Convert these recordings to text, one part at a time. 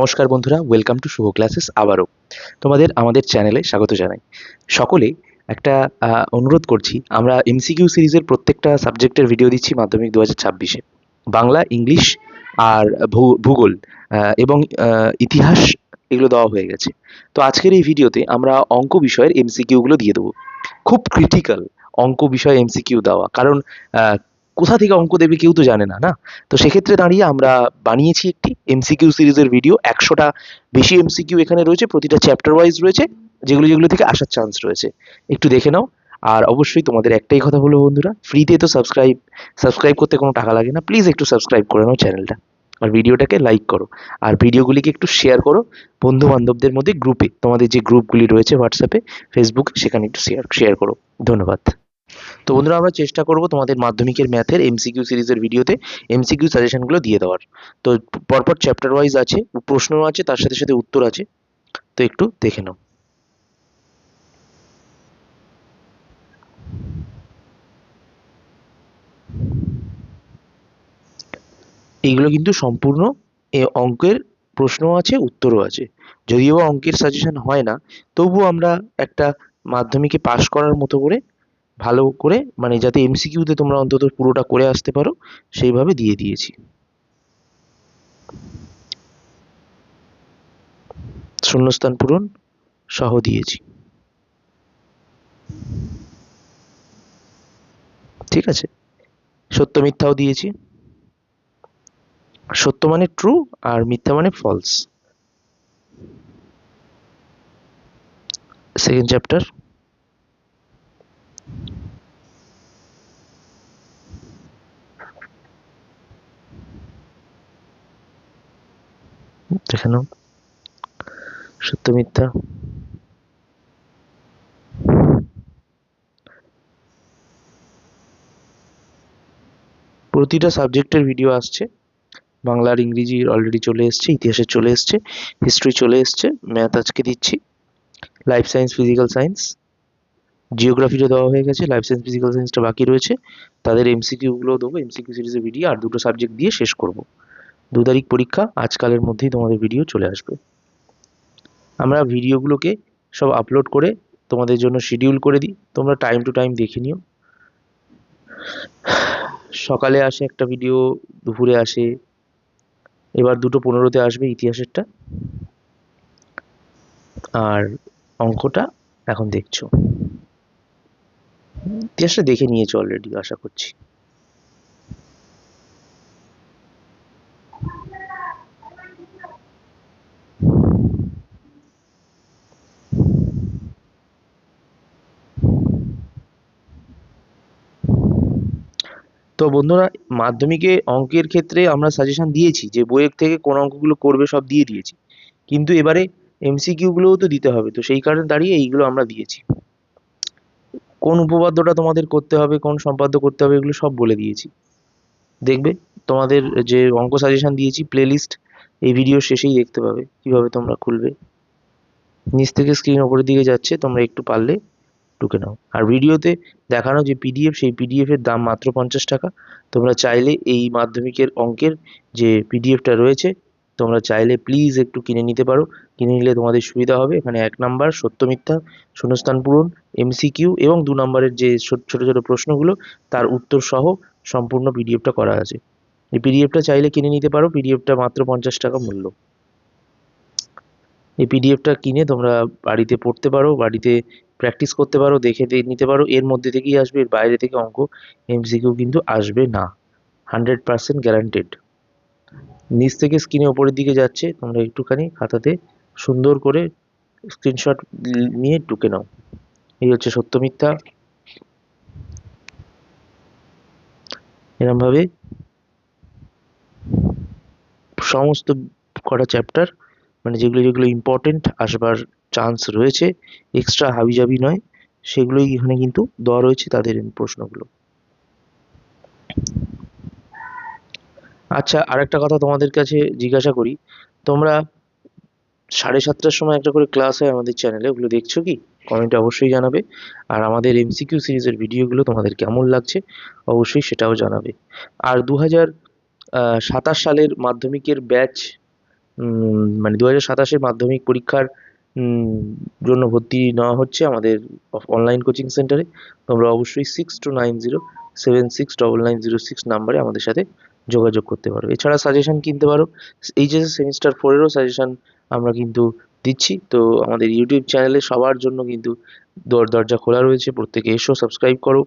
নমস্কার বন্ধুরা welcome to Shubho classes আবারও। তোমাদের, আমাদের চ্যানেলে স্বাগত জানাই। সকলে একটা অনুরোধ করছি, আমরা এমসিকিউ সিরিজের প্রত্যেকটা সাবজেক্টের ভিডিও দিচ্ছি মাধ্যমিক দু হাজার ছাব্বিশে। বাংলা, ইংলিশ আর ভূগোল এবং ইতিহাস এগুলো দেওয়া হয়ে গেছে। তো আজকের এই ভিডিওতে আমরা অঙ্ক বিষয়ের এমসিকিউগুলো দিয়ে দেবো। খুব ক্রিটিক্যাল অঙ্ক বিষয়ে এমসিকিউ দেওয়া। কারণ কোথা থেকে অঙ্ক দেবে কেউ তো জানে না না? তো সেক্ষেত্রে দাঁড়িয়ে আমরা বানিয়েছি একটি এমসিকিউ সিরিজের ভিডিও একশোটা বেশি এমসিকিউ এখানে রয়েছে, প্রতিটা চ্যাপ্টার ওয়াইজ রয়েছে, যেগুলো যেগুলো থেকে আসার চান্স রয়েছে। একটু দেখে নাও। আর অবশ্যই তোমাদের একটাই কথা বলব বন্ধুরা ফ্রিতে তো সাবস্ক্রাইব সাবস্ক্রাইব করতে কোনো টাকা লাগে না প্লিজ একটু সাবস্ক্রাইব করে নাও চ্যানেলটা আর ভিডিওটাকে লাইক করো। আর ভিডিওগুলিকে একটু শেয়ার করো বন্ধু বান্ধবদের মধ্যে গ্রুপে তোমাদের যে গ্রুপগুলি রয়েছে হোয়াটসঅ্যাপে ফেসবুক সেখানে একটু শেয়ার শেয়ার করো। ধন্যবাদ। তো বন্ধুরা, আমরা চেষ্টা করব তোমাদের মাধ্যমিকের ম্যাথের এমসিকিউ সিরিজের ভিডিওতে এমসিকিউ সাজেশনগুলো দিয়ে দেওয়ার। তো পরপর চ্যাপ্টার ওয়াইজ আছে প্রশ্নও আছে, তার সাথে সাথে উত্তর আছে। তো একটু দেখে নাও। এইগুলো কিন্তু সম্পূর্ণ এ অঙ্কের প্রশ্নও আছে, উত্তরও আছে। যদিও অঙ্কের সাজেশন হয় না, তবুও আমরা একটা মাধ্যমিকে পাশ করার মতো করে ভালো করে মানে যাতে এমসিকিউতে তোমরা অন্তত পুরোটা করে আসতে পারো, সেইভাবে দিয়ে দিয়েছি। শূন্যস্থান পূরণ, সহ দিয়েছি। ঠিক আছে? সত্য মিথ্যাও দিয়েছি। সত্য মানে ট্রু আর মিথ্যা মানে ফলস সেকেন্ড চ্যাপ্টার দেখে নাও। সত্য মিথ্যা। প্রতিটা সাবজেক্টের ভিডিও আসছে। বাংলার ইংরেজি অলরেডি চলে এসছে, ইতিহাসে চলে এসছে হিস্ট্রি চলে এসছে ম্যাথ আজকে দিচ্ছি। লাইফ সায়েন্স ফিজিক্যাল সায়েন্স জিওগ্রাফিটা দেওয়া হয়ে গেছে লাইফ সায়েন্স ফিজিক্যাল সায়েন্সটা বাকি রয়েছে। তাদের এমসিকিউগুলো দেবো এমসিকিউ সিরিজের ভিডিও আর দুটো সাবজেক্ট দিয়ে শেষ করব। দু তারিখ পরীক্ষা, আজকালের মধ্যেই তোমাদের ভিডিও চলে আসবে। আমরা ভিডিওগুলোকে সব আপলোড করে তোমাদের জন্য শিডিউল করে দিই। তোমরা টাইম টু টাইম দেখে নিও। সকালে আসে একটা ভিডিও দুপুরে আসে। এবার দুটো পনেরোতে আসবে ইতিহাসেরটা। আর অঙ্কটা এখন দেখছ। ইতিহাসটা দেখে নিয়েছো অলরেডি আশা করছি। তো বন্ধুরা, মাধ্যমিকে অঙ্কের ক্ষেত্রে আমরা সাজেশন দিয়েছি যে বইয়ের থেকে কোন অঙ্কগুলো করবে সব দিয়ে দিয়েছি। কিন্তু এবারে এমসিকিউ গুলোও তো দিতে হবে, তো সেই কারণে দাঁড়িয়ে এইগুলো আমরা দিয়েছি। কোন উপপাদ্যটা তোমাদের করতে হবে, কোন সম্পাদ্য করতে হবে এগুলো সব বলে দিয়েছি। দেখবে তোমাদের যে অঙ্ক সাজেশন দিয়েছি প্লেলিস্ট এই ভিডিও শেষেই দেখতে পাবে কীভাবে তোমরা খুলবে। নিচ থেকে স্ক্রিন ওপরের দিকে যাচ্ছে, তোমরা একটু পারলে ঢুকে নাও। আর ভিডিওতে দেখানো যে পিডিএফ সেই পিডিএফ এর দাম মাত্র পঞ্চাশ টাকা। তোমরা চাইলে এই মাধ্যমিকের অঙ্কের যে পিডিএফটা রয়েছে, তোমরা চাইলে প্লিজ একটু কিনে নিতে পারো। কিনে নিলে তোমাদের সুবিধা হবে। এখানে এক নাম্বার, সত্য মিথ্যা, শূন্যস্থান পূরণ এমসিকিউ এবং দু নম্বরের যে ছোট ছোট প্রশ্নগুলো, তার উত্তর সহ সম্পূর্ণ পিডিএফটা করা আছে। এই পিডিএফটা চাইলে কিনে নিতে পারো। পিডিএফটা মাত্র পঞ্চাশ টাকা মূল্য। এই পিডিএফটা কিনে তোমরা বাড়িতে পড়তে পারো। বাড়িতে প্র্যাকটিস করতে পারো, দেখে নিতে পারো। এর মধ্যে থেকেই আসবে, এর বাইরে থেকে অঙ্ক এমসিকিউ কিন্তু আসবে না। হান্ড্রেড পার্সেন্ট গ্যারান্টেড নিচ থেকে স্ক্রিনে ওপরের দিকে যাচ্ছে, তোমরা একটুখানি খাতাতে সুন্দর করে স্ক্রিনশট নিয়ে ঢুকে নাও। এই হচ্ছে সত্য মিথ্যা। এরমভাবে সমস্ত কটা চ্যাপ্টার মানে যেগুলো যেগুলো ইম্পর্টেন্ট আসবার চান্স রয়েছে এক্সট্রা হাবিজাবি নয়, সেগুলোই এখানে কিন্তু দেওয়া রয়েছে তাদের প্রশ্নগুলো। আচ্ছা আর একটা কথা তোমাদের কাছে জিজ্ঞাসা করি। তোমরা সাড়ে সাতটার সময় একটা করে ক্লাস হয় আমাদের চ্যানেলে ওগুলো দেখছ কি? কমেন্টে অবশ্যই জানাবে। আর আমাদের এমসিকিউ সিরিজের ভিডিওগুলো তোমাদের কেমন লাগছে, অবশ্যই সেটাও জানাবে। আর দু সাতাশ সালের মাধ্যমিকের ব্যাচ মানে দু হাজার সাতাশের মাধ্যমিক পরীক্ষার জন্য ভর্তি নেওয়া হচ্ছে আমাদের অনলাইন কোচিং সেন্টারে তোমরা অবশ্যই six two nine zero seven six double nine zero six নাম্বারে আমাদের সাথে যোগাযোগ করতে পারো। এছাড়া সাজেশন কিনতে পারো। এইচএস সেমিস্টার ফোরেরও সাজেশন আমরা কিন্তু দিচ্ছি। তো আমাদের ইউটিউব চ্যানেলে সবার জন্য কিন্তু দর- দরজা খোলা রয়েছে। প্রত্যেকে এসো সাবস্ক্রাইব করো।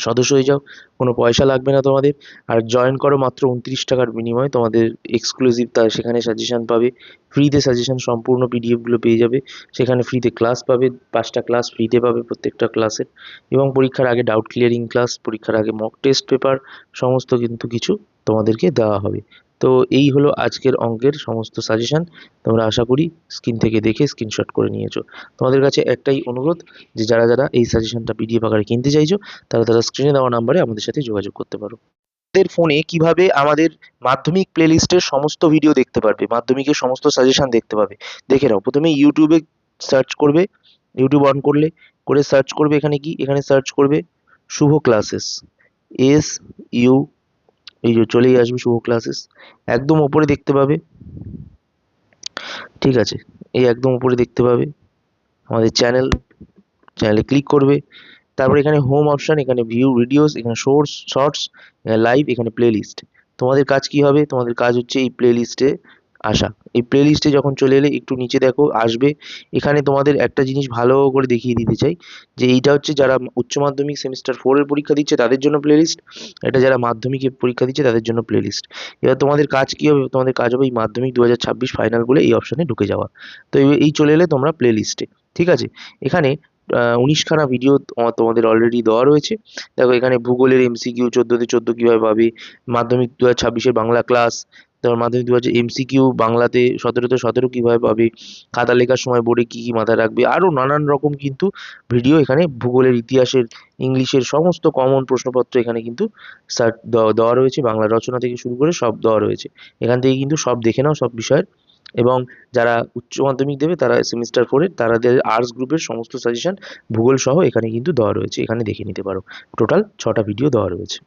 সদস্য হয়ে যাও, কোনো পয়সা লাগবে না তোমাদের। আর জয়েন করো মাত্র উনত্রিশ টাকার বিনিময়ে, তোমাদের এক্সক্লুসিভ তার সেখানে সাজেশান পাবে। ফ্রিতে সাজেশান সম্পূর্ণ পিডিএফগুলো পেয়ে যাবে। সেখানে ফ্রিতে ক্লাস পাবে, পাঁচটা ক্লাস ফ্রিতে পাবে প্রত্যেকটা ক্লাসের এবং পরীক্ষার আগে ডাউট ক্লিয়ারিং ক্লাস পরীক্ষার আগে মক টেস্ট পেপার সমস্ত কিন্তু কিছু তোমাদেরকে দেওয়া হবে। তো এই হলো আজকের অঙ্কের সমস্ত সাজেশান তোমরা আশা করি স্ক্রিন থেকে দেখে স্ক্রিনশট করে নিয়েছো। তোমাদের কাছে একটাই অনুরোধ যে যারা যারা এই সাজেশানটা পিডিএফ আকারে কিনতে চাইছো, তারা তারা স্ক্রিনে দেওয়া নাম্বারে আমাদের সাথে যোগাযোগ করতে পারো। আমাদের ফোনে কীভাবে আমাদের মাধ্যমিক প্লেলিস্টের সমস্ত ভিডিও দেখতে পারবে, মাধ্যমিকের সমস্ত সাজেশন দেখতে পাবে, দেখে নাও। প্রথমে ইউটিউবে সার্চ করবে ইউটিউব অন করলে, করে সার্চ করবে এখানে কি? এখানে সার্চ করবে, শুভ ক্লাসেস এস ইউ এই যে চলেই আসবে শুভ ক্লাসেস একদম ওপরে দেখতে পাবে। ঠিক আছে, এই একদম উপরে দেখতে পাবে। আমাদের চ্যানেল চ্যানেলে ক্লিক করবে। তারপর এখানে হোম অপশান এখানে ভিউ ভিডিওস এখানে শোর্টস শর্টস লাইভ এখানে প্লেলিস্ট তোমাদের কাজ কি হবে? তোমাদের কাজ হচ্ছে এই প্লেলিস্টে আসা। এই প্লেলিস্টে যখন চলে এলে একটু নিচে দেখো, আসবে। এখানে তোমাদের একটা জিনিস ভালো করে দেখিয়ে দিতে চাই, যে এইটা হচ্ছে যারা উচ্চ মাধ্যমিক সেমিস্টার ফোরের পরীক্ষা দিচ্ছে তাদের জন্য প্লেলিস্ট এটা যারা মাধ্যমিকে পরীক্ষা দিচ্ছে তাদের জন্য প্লেলিস্ট এবার তোমাদের কাজ কি হবে? তোমাদের কাজ হবে এই মাধ্যমিক দু হাজার ছাব্বিশ ফাইনাল বলে এই অপশানে ঢুকে যাওয়া। তো এই- চলে এলে তোমরা প্লেলিস্টে ঠিক আছে? এখানে উনিশখানা ভিডিও তোমাদের অলরেডি দেওয়া রয়েছে। দেখো এখানে ভূগোলের এমসি এমসিকিউ চোদ্দোতে চোদ্দ কীভাবে পাবে, মাধ্যমিক দু হাজার বাংলা ক্লাস তারপর মাধ্যমিক দু হাজার এমসিকিউ বাংলাতে সতেরোতে সতেরো কীভাবে পাবে, খাতা লেখার সময় বোর্ডে কী কী মাথায় রাখবে আরও নানান রকম কিন্তু ভিডিও এখানে ভূগোলের ইতিহাসের, ইংলিশের সমস্ত কমন প্রশ্নপত্র এখানে কিন্তু সার্চ দেওয়া রয়েছে, বাংলা রচনা থেকে শুরু করে সব দেওয়া রয়েছে। এখান থেকে কিন্তু সব দেখে নাও সব বিষয়ের এবং যারা উচ্চ মাধ্যমিক দেবে তারা সেমিস্টার ফোরে তাদের আর্টস গ্রুপের সমস্ত সাজেশন ভূগোল সহ এখানে কিন্তু দেওয়া রয়েছে, এখানে দেখে নিতে পারো। টোটাল ছটা ভিডিও দেওয়া রয়েছে।